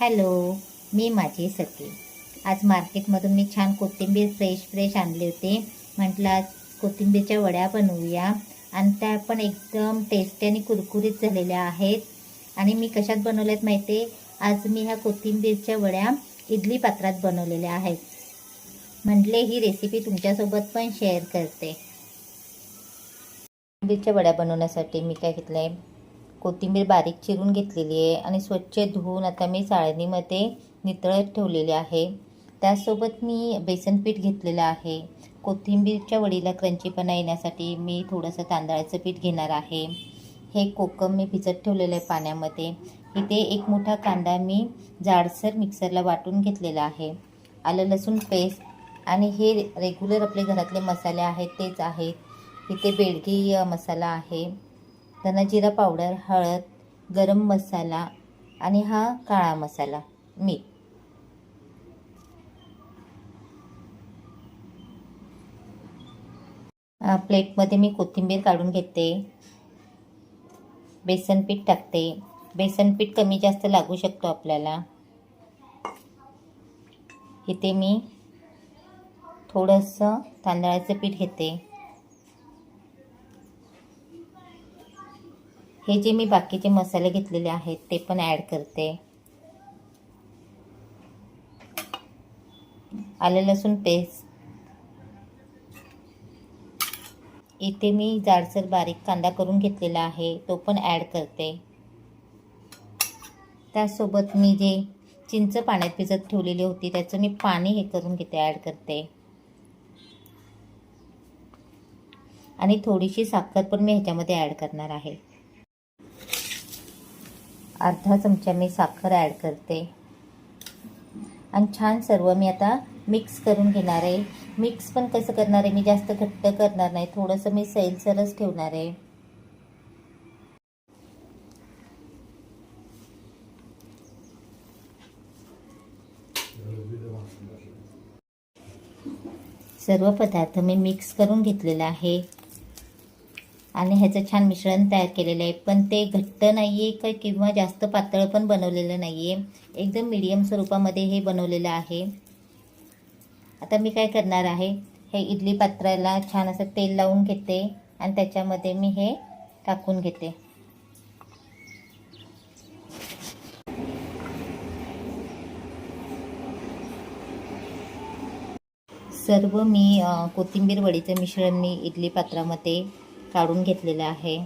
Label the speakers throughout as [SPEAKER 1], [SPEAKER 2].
[SPEAKER 1] Hello मी माझी सखी आज मार्केटमधून मी छान कोथिंबीर फ्रेश फ्रेश आणली होती. म्हटलं आज कोथिंबीरच्या वड्या बनवूया. आणि त्या पण एकदम टेस्टी आणि कुरकुरीत झालेल्या आहेत. आणि मी कशात बनवल्यात माहिती आहे आज मी ह्या कोथिंबीरच्या वड्या इडली पात्रात बनवलेल्या आहेत. म्हटले ही रेसिपी तुमच्यासोबत पण शेअर करते. कोथिंबीरच्या वड्या बनवण्यासाठी मी काय घेतलं आहे कोथिंबीर बारीक चिरून घेतलेली आहे आणि स्वच्छ धुवून आता मी चाळणीमध्ये नितळत ठेवलेली आहे. त्यासोबत मी बेसन पीठ घेतलेलं आहे. कोथिंबीरच्या वडीला क्रंचीपणा येण्यासाठी मी थोडंसं तांदळाचं पीठ घेणार आहे. हे कोकम मी भिजत ठेवलेलं आहे पाण्यामध्ये. इथे एक मोठा कांदा मी जाडसर मिक्सरला वाटून घेतलेला आहे. आलं लसूण पेस्ट आणि हे रेग्युलर आपले घरातले मसाले आहेत तेच आहेत. इथे बेडगी मसाला आहे. धना जिरा पावडर हळद गरम मसाला आणि हा काळा मसाला मीठ. प्लेटमध्ये मी कोथिंबीर काढून घेते. बेसन पीठ टाकते. बेसन पीठ कमी जास्त लागू शकतो आपल्याला. इथे मी थोडंसं तांदळाचं पीठ घेते. हे जे मी बाकीचे मसाले घेतलेले आहेत ते पण ॲड करते. आलं लसूण पेस्ट इथे मी जाडसर बारीक कांदा करून घेतलेला आहे तो पण ॲड करते. त्यासोबत मी जे चिंच पाण्यात भिजत ठेवलेली होती त्याचं मी पाणी हे करून घेते ॲड करते. आणि थोडीशी साखर पण मी ह्याच्यामध्ये ॲड करणार आहे. अर्धा चमचा मी साखर ॲड करते. आणि छान सर्व मी आता मिक्स करून घेणार आहे. मिक्स पण कसं करणार आहे? मी जास्त घट्ट करणार नाही. थोडंसं मी सैलसरच ठेवणार आहे. सर्व पदार्थ मी मिक्स करून घेतलेला आहे. आणि ह्याचं छान मिश्रण तयार केलेलं आहे. पण ते घट्ट नाही आहे का किंवा जास्त पातळ पण बनवलेलं नाही आहे एकदम मीडियम स्वरूपामध्ये हे बनवलेलं आहे. आता मी काय करणार आहे? हे इडली पात्राला छान असं तेल लावून घेते आणि त्याच्यामध्ये मी हे टाकून घेते. सर्व मी कोथिंबीर वडीचं मिश्रण मी इडली पात्रामध्ये काढून घेतलेलं आहे.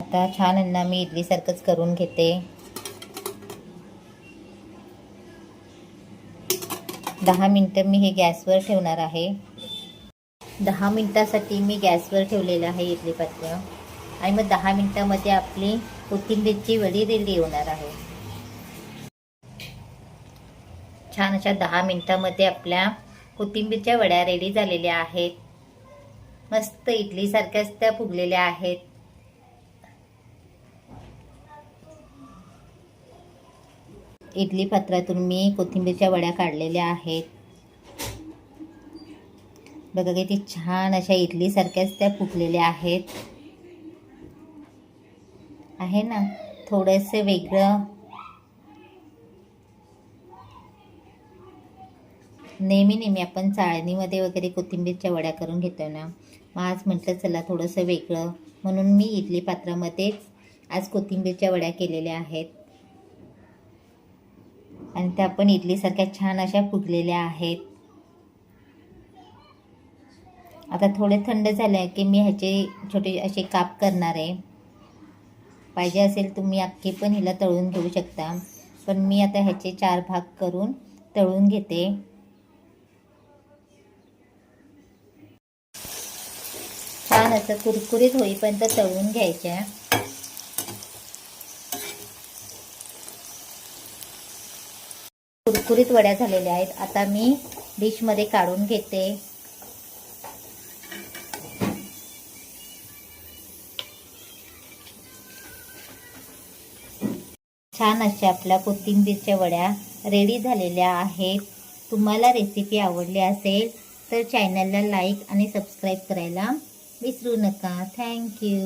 [SPEAKER 1] आता छान यांना मी इडलीसारखंच करून घेते. दहा मिनटं मी हे गॅसवर ठेवणार आहे. दहा मिनटासाठी मी गॅसवर ठेवलेलं आहे इडली पात्र. आणि मग दहा मिनटामध्ये आपली कोथिंबीरची वडी रेडी होणार आहे. छान अशा दहा मिनटामध्ये आपल्या कोथिंबीरच्या वड्या रेडी झालेल्या आहेत. मस्त इडलीसारख्याच त्या फुगलेल्या आहेत. इडली पात्रातून मी कोथिंबीरच्या वड्या काढलेल्या आहेत. बघा किती छान अशा इडलीसारख्याच त्या फुगलेल्या आहेत. आहे ना? थोडंसं वेगळं नेहमी नेहमी आपण चाळणीमध्ये वगैरे कोथिंबीरच्या वड्या करून घेतो ना मग आज म्हटलं चला थोडंसं वेगळं. म्हणून मी इडली पात्रामध्येच आज कोथिंबीरच्या वड्या केलेल्या आहेत. आणि त्या पण इडलीसारख्या छान अशा फुगलेल्या आहेत. आता थोडे थंड झाले की मी ह्याचे छोटे असे काप करणार आहे. पाहिजे असेल तुम्ही अख्खे पण हिला तळून घेऊ शकता. पण मी आता ह्याचे चार भाग करून तळून घेते. छान असं कुरकुरीत होईपर्यंत तळून घ्यायच्या. कुरकुरीत वड्या झालेल्या आहेत. आता मी डिशमध्ये काढून घेते. छान अशा आपल्या कोथिंबीरच्या वड्या रेडी झालेल्या आहेत. तुम्हाला रेसिपी आवडली असेल तर चॅनलला लाईक आणि सबस्क्राईब करायला विसरू नका थँक्यू